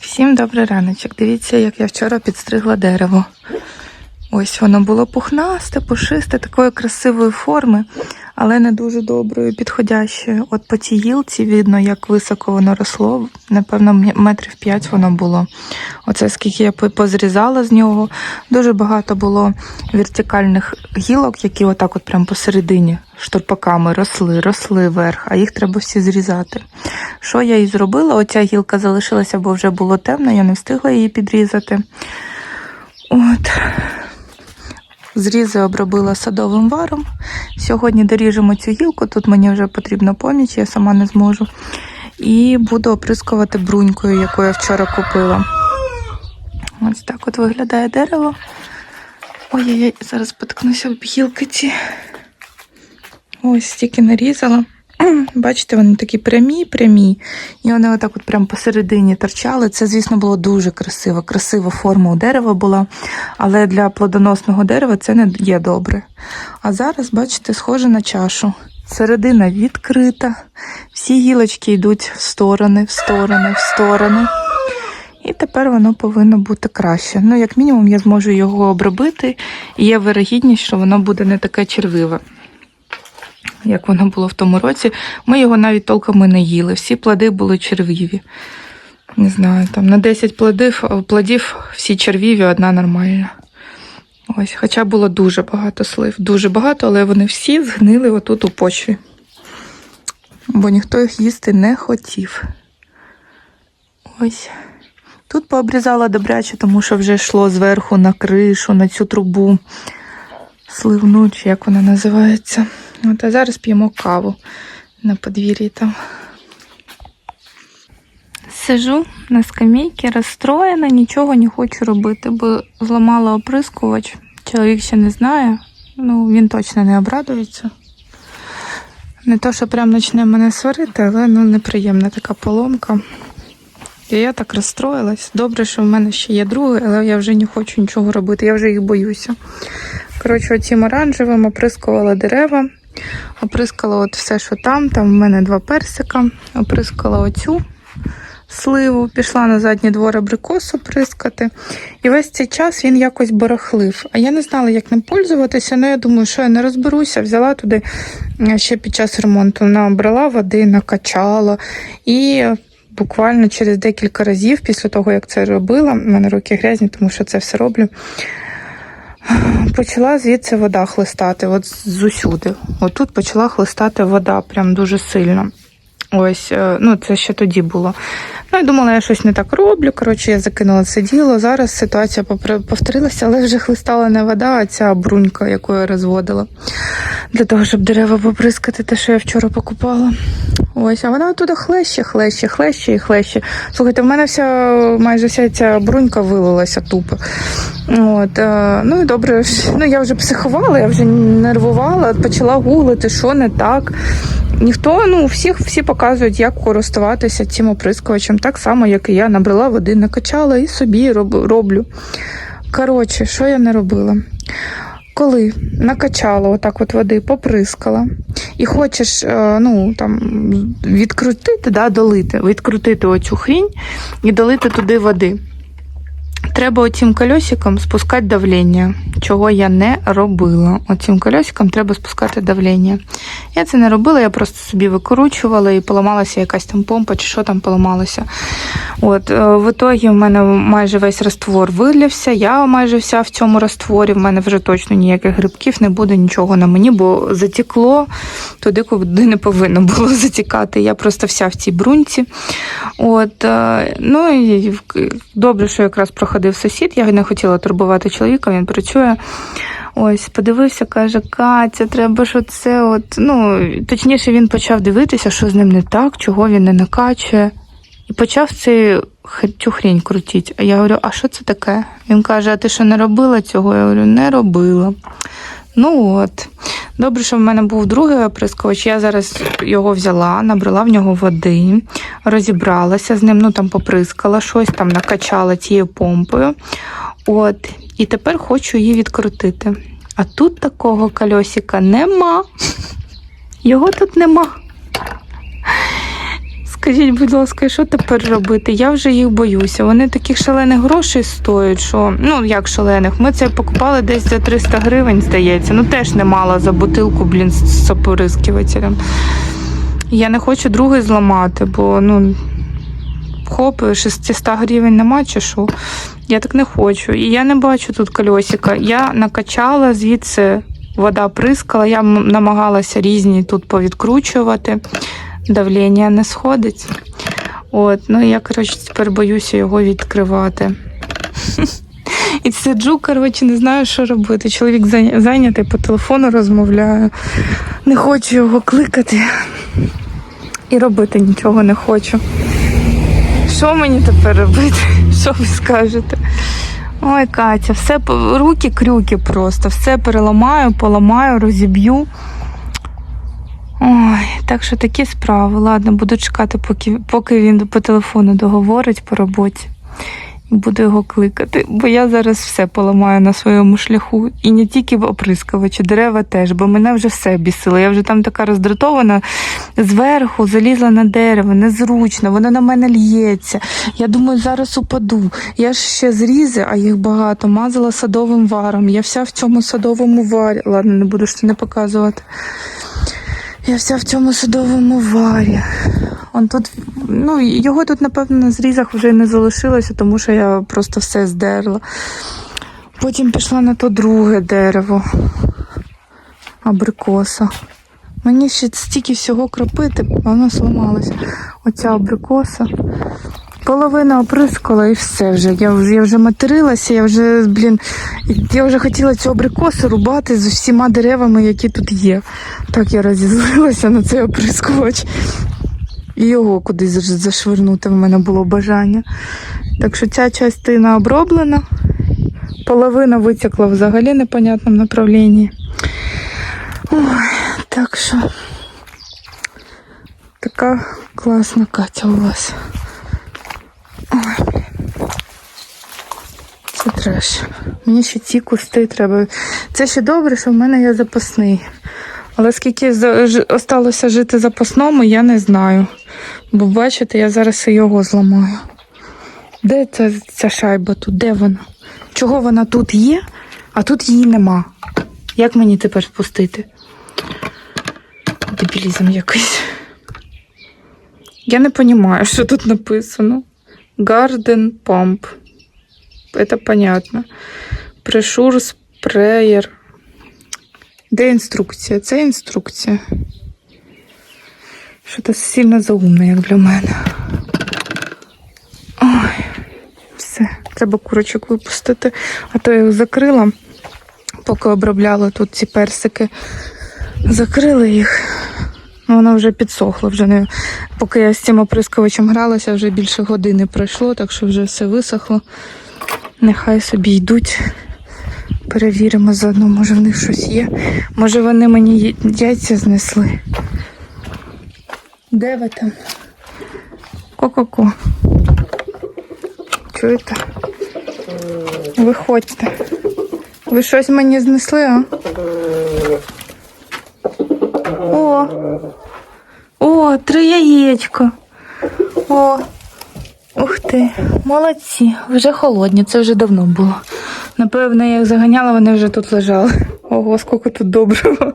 Всім добрий раночок. Дивіться, як я вчора підстригла дерево. Ось воно було пухнасте, пушисте, такої красивої форми, але не дуже доброї, підходящої. От по тій гілці видно, як високо воно росло. Напевно, метрів п'ять воно було. Оце скільки я позрізала з нього. Дуже багато було вертикальних гілок, які отак от прямо посередині штурпаками росли, росли вверх, а їх треба всі зрізати. Що я і зробила? Оця гілка залишилася, бо вже було темно, я не встигла її підрізати. От. Зрізи обробила садовим варом. Сьогодні доріжемо цю гілку, тут мені вже потрібна поміч, я сама не зможу. І буду оприскувати брунькою, яку я вчора купила. Ось так от виглядає дерево. Ой-ой-ой, зараз поткнуся в гілки ці. Ось стільки нарізала. Бачите, вони такі прямі, прямі. І вони отак от прямо посередині торчали. Це, звісно, було дуже красиво. Красива форма у дерева була, але для плодоносного дерева це не є добре. А зараз, бачите, схоже на чашу. Середина відкрита, всі гілочки йдуть в сторони, в сторони, в сторони. І тепер воно повинно бути краще. Ну, як мінімум, я зможу його обробити, і є вирогідність, що воно буде не таке червиве як воно було в тому році. Ми його навіть толком і не їли. Всі плоди були червіві. Не знаю, там на 10 плодів, плодів всі червіві, одна нормальна. Ось, хоча було дуже багато слив, дуже багато, але вони всі згнили отут у почві. Бо ніхто їх їсти не хотів. Ось. Тут пообрізала добряче, тому що вже йшло зверху на кришу, на цю трубу сливну, чи як вона називається. От, а зараз п'ємо каву на подвір'ї там. Сижу на скамейці, розстроєна, нічого не хочу робити, бо зламала оприскувач. Чоловік ще не знає, ну він точно не обрадується. Не то, що прям почне мене сварити, але ну неприємна така поломка. І я так розстроїлась. Добре, що в мене ще є другий, але я вже не хочу нічого робити, я вже їх боюся. Коротше, цим оранжевим оприскувала дерева, оприскала от все, що там. Там в мене два персика, оприскала оцю сливу, пішла на задній двор абрикосу прискати. І весь цей час він якось барахлив. А я не знала, як ним пользуватися. Ну, я думаю, що я не розберуся, взяла туди ще під час ремонту, набрала води, накачала. І буквально через декілька разів, після того, як це робила, в мене руки грязні, тому що це все роблю. Почала звідси вода хлистати, от з усюди. Отут почала хлистати вода прям дуже сильно. Ось, е, ну це ще тоді було. Ну, я думала, я щось не так роблю. Коротше, я закинула це діло. Зараз ситуація повторилася, але вже хлистала не вода, а ця брунька, яку я розводила. Для того, щоб дерева поприскати, те, що я вчора покупала. Ось, а вона туди хлеще, хлеще, хлеще і хлеще. Слухайте, в мене вся майже вся ця брунька вилилася тупо. От, е, ну і добре, ну я вже психувала, я вже нервувала, почала гуглити, що не так. Ніхто, ну, всіх всі показують, як користуватися цим оприскувачем, так само, як і я набрала води, накачала і собі роб, роблю. Коротше, що я не робила? Коли накачала отак от води, поприскала, і хочеш е, ну, там, відкрутити, да, долити, відкрутити оцю хрінь і долити туди води. Треба оцим колесиком спускати давлення, чого я не робила. Оцим колесиком треба спускати давлення. Я це не робила, я просто собі викручувала і поламалася якась там помпа, чи що там поламалося. От, е, в ітогі в мене майже весь раствор вилівся, я майже вся в цьому растворі. В мене вже точно ніяких грибків не буде, нічого на мені, бо затекло туди, куди не повинно було затікати. Я просто вся в цій бруньці. От, е, ну і добре, що якраз проходив сусід. Я не хотіла турбувати чоловіка, він працює. Ось, подивився, каже, Катя, треба ж оце от. Ну, точніше, він почав дивитися, що з ним не так, чого він не накачує. І почав х- цю хрінь крутити. А я говорю, а що це таке? Він каже, а ти що не робила цього? Я говорю, не робила. Ну от. Добре, що в мене був другий оприскувач. Я зараз його взяла, набрала в нього води, розібралася з ним, ну там поприскала щось, там накачала цією помпою. От. І тепер хочу її відкрутити. А тут такого кольосика нема. Його тут нема. Скажіть, будь ласка, що тепер робити? Я вже їх боюся. Вони таких шалених грошей стоять, що ну як шалених. Ми це покупали десь за 300 гривень, здається. Ну теж немало за бутилку, блін, з сопорискивателем. Я не хочу другий зламати, бо ну хоп, 600 гривень нема чи що. Я так не хочу. І я не бачу тут кольосика. Я накачала звідси. Вода прискала, я намагалася різні тут повідкручувати. Давлення не сходить. От, ну я, коротше, тепер боюся його відкривати. І сиджу, коротше, не знаю, що робити. Чоловік зайнятий по телефону розмовляю. Не хочу його кликати. І робити нічого не хочу. Що мені тепер робити? Що ви скажете? Ой, Катя, все руки крюки просто, все переламаю, поламаю, розіб'ю. Ой, так що такі справи. Ладно, буду чекати, поки, поки він по телефону договорить по роботі. Буду його кликати, бо я зараз все поламаю на своєму шляху. І не тільки оприскувачі, дерева теж, бо мене вже все бісило. Я вже там така роздратована зверху, залізла на дерево, незручно, воно на мене лється. Я думаю, зараз упаду. Я ж ще зрізи, а їх багато, мазала садовим варом. Я вся в цьому садовому варі. Ладно, не буду ж це не показувати. Я вся в цьому судовому варі. Он тут, ну, його тут, напевно, на зрізах вже не залишилося, тому що я просто все здерла. Потім пішла на то друге дерево. Абрикоса. Мені ще стільки всього кропити, воно сломалося. Оця абрикоса. Половина оприскала і все вже. Я я вже материлася, я вже, блін, я вже хотіла цю абрикосу рубати з усіма деревами, які тут є. Так я розізлилася на цей оприскувач. І його кудись заш- зашвирнути в мене було бажання. Так що ця частина оброблена, половина витекла взагалі непонятному направлінні. Ой, так що така класна Катя у вас. Ой, блін. Це треш. Мені ще ці кусти треба. Це ще добре, що в мене є запасний. Але скільки осталося жити запасному, я не знаю. Бо бачите, я зараз і його зламаю. Де ця, ця шайба тут? Де вона? Чого вона тут є, а тут її нема? Як мені тепер спустити? Дебілізм якийсь. Я не розумію, що тут написано. Garden Pump. Это понятно. Пришур спреєр. Де інструкція? Це інструкція. Що то сильно заумне, як для мене. Ой, все. Треба курочок випустити. А то я їх закрила, поки обробляла тут ці персики. Закрила їх. Воно вже підсохло. Вже не... Поки я з цим оприскувачем гралася, вже більше години пройшло, так що вже все висохло. Нехай собі йдуть. Перевіримо заодно, може в них щось є. Може вони мені яйця знесли. Де ви там? Ко-ко-ко. Чуєте? Виходьте. Ви щось мені знесли, а? О! О, три яєчка. О, ти, молодці. Вже холодні, це вже давно було. Напевно, я їх заганяла, вони вже тут лежали. Ого, скільки тут доброго.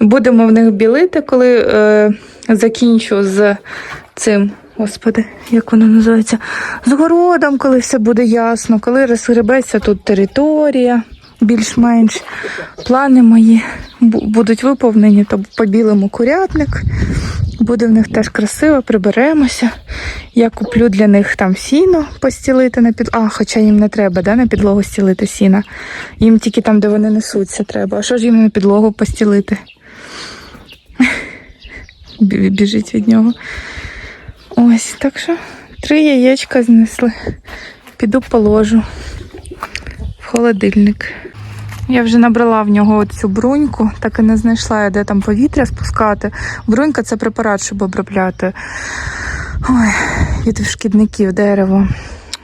Будемо в них білити, коли е, закінчу з цим. Господи, як воно називається? З городом, коли все буде ясно, коли розгребеться тут територія більш-менш. Плани мої будуть виповнені, то побілимо курятник. Буде в них теж красиво, приберемося. Я куплю для них там сіно постілити на під... А, хоча їм не треба, да, на підлогу стілити сіна. Їм тільки там, де вони несуться, треба. А що ж їм на підлогу постілити? Біжить від нього. Ось, так що три яєчка знесли. Піду положу холодильник. Я вже набрала в нього цю бруньку, так і не знайшла я, де там повітря спускати. Брунька це препарат, щоб обробляти Ой, від шкідників дерево.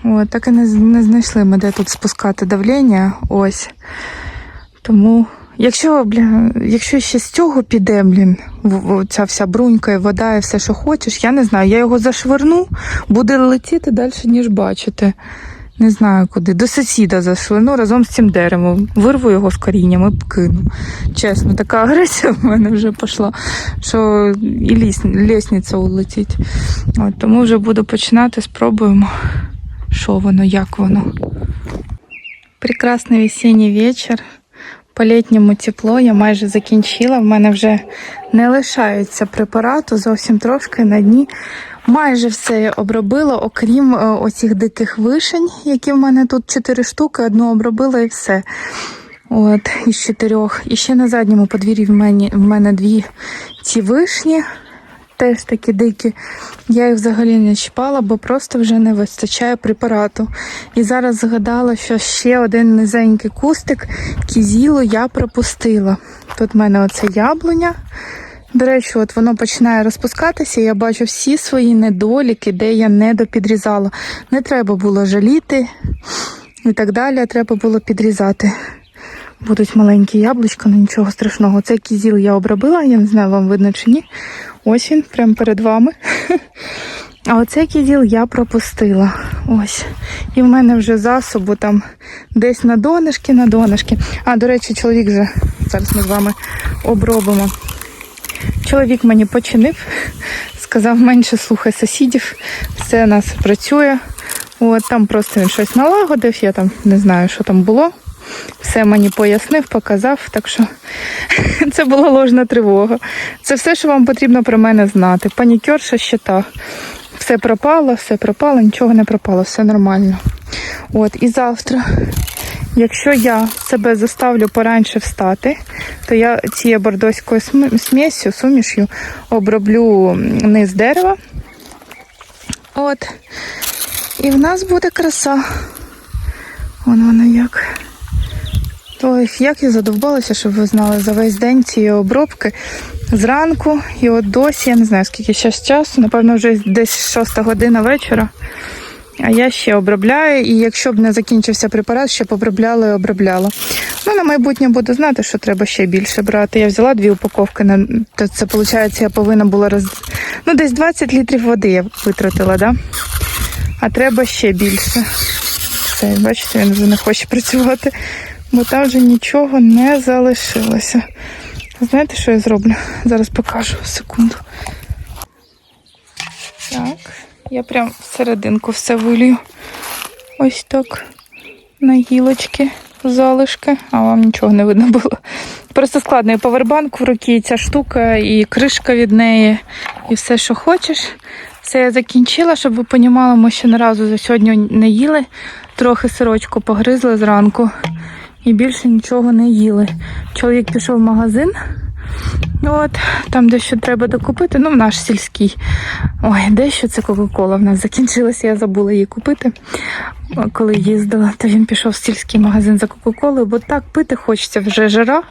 От, так і не, не знайшли ми, де тут спускати давлення. Ось. Тому Якщо, бля, якщо ще з цього піде, блін, ця вся брунька і вода і все, що хочеш, я не знаю. Я його зашвирну, буде летіти далі, ніж бачите. Не знаю куди. До сусіда зашвирну разом з цим деревом. Вирву його з корінням і кину. Чесно, така агресія в мене вже пішла, що і ліс, лісниця улетить. От, тому вже буду починати, спробуємо, що воно, як воно. Прекрасний весінній вечір. По-літньому тепло, я майже закінчила. В мене вже не лишається препарату, зовсім трошки на дні. Майже все я обробила, окрім е, оцих диких вишень, які в мене тут чотири штуки, одну обробила і все. От, із чотирьох. І ще на задньому подвір'ї в мене, в мене дві ці вишні, теж такі дикі. Я їх взагалі не чіпала, бо просто вже не вистачає препарату. І зараз згадала, що ще один низенький кустик кізілу я пропустила. Тут в мене оце яблуня. До речі, от воно починає розпускатися. Я бачу всі свої недоліки, де я не допідрізала. Не треба було жаліти і так далі. Треба було підрізати. Будуть маленькі яблучка, ну нічого страшного. Цей кізіл я обробила, я не знаю, вам видно чи ні. Ось він, прямо перед вами. А оцей кізіл я пропустила. Ось. І в мене вже засобу там десь на донышки, на донышки. А, до речі, чоловік вже зараз ми з вами обробимо. Чоловік мені починив, сказав, менше слухай сусідів, все у нас працює. От там просто він щось налагодив, я там не знаю, що там було. Все мені пояснив, показав, так що це була ложна тривога. Це все, що вам потрібно про мене знати. Панікерша ще та. Все пропало, все пропало, нічого не пропало, все нормально. От, і завтра, якщо я себе заставлю пораньше встати, то я цією бордоською см- смісю, сумішю оброблю низ дерева. От. І в нас буде краса. Вон воно як. Ой, як я задовбалася, щоб ви знали за весь день цієї обробки зранку. І от досі, я не знаю, скільки ще часу, напевно, вже десь 6 година вечора. А я ще обробляю, і якщо б не закінчився препарат, ще б обробляла і обробляла. Ну, на майбутнє буду знати, що треба ще більше брати. Я взяла дві упаковки, на то це виходить, я повинна була роз... Ну, десь 20 літрів води я витратила, да? А треба ще більше. Все, бачите, він вже не хоче працювати, бо там вже нічого не залишилося. Знаєте, що я зроблю? Зараз покажу секунду. Так, я прям всерединку все вилью. Ось так. На гілочки, залишки, а вам нічого не видно було. Просто складно і повербанк в руки, ця штука, і кришка від неї, і все, що хочеш. Все я закінчила, щоб ви понімали, ми ще не разу за сьогодні не їли. Трохи сирочку погризли зранку і більше нічого не їли. Чоловік пішов в магазин. От, там дещо треба докупити. Ну, в наш сільський. Ой, дещо це Кока-Кола в нас закінчилася, я забула її купити. Коли їздила, то він пішов в сільський магазин за Кока-Колою, бо так пити хочеться вже жара.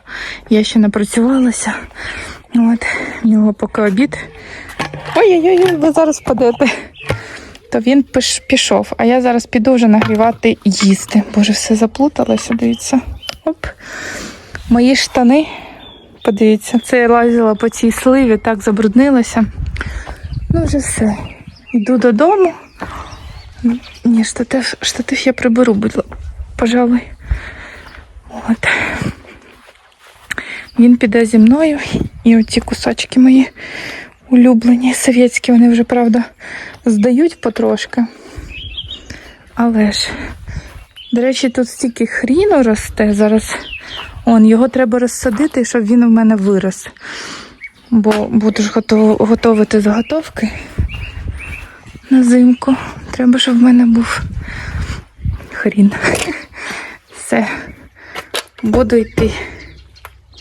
Я ще не працювалася. От, в нього поки обід. Ой-ой-ой, ви зараз падете. То він пішов, а я зараз піду вже нагрівати їсти. Боже, все заплуталося, дивіться. Оп. Мої штани. Подивіться, це я лазила по цій сливі, так забруднилася. Ну, вже все. Йду додому. Ні, штатив, штатив я приберу, будь ласка, пожалуй. От. Він піде зі мною. І оці кусочки мої улюблені, совєтські, вони вже, правда, здають потрошки. Але ж, до речі, тут стільки хріну росте зараз. Он, його треба розсадити, щоб він у мене вирос. Бо буду ж готувати заготовки на зимку. Треба, щоб в мене був хрін. Все. Буду йти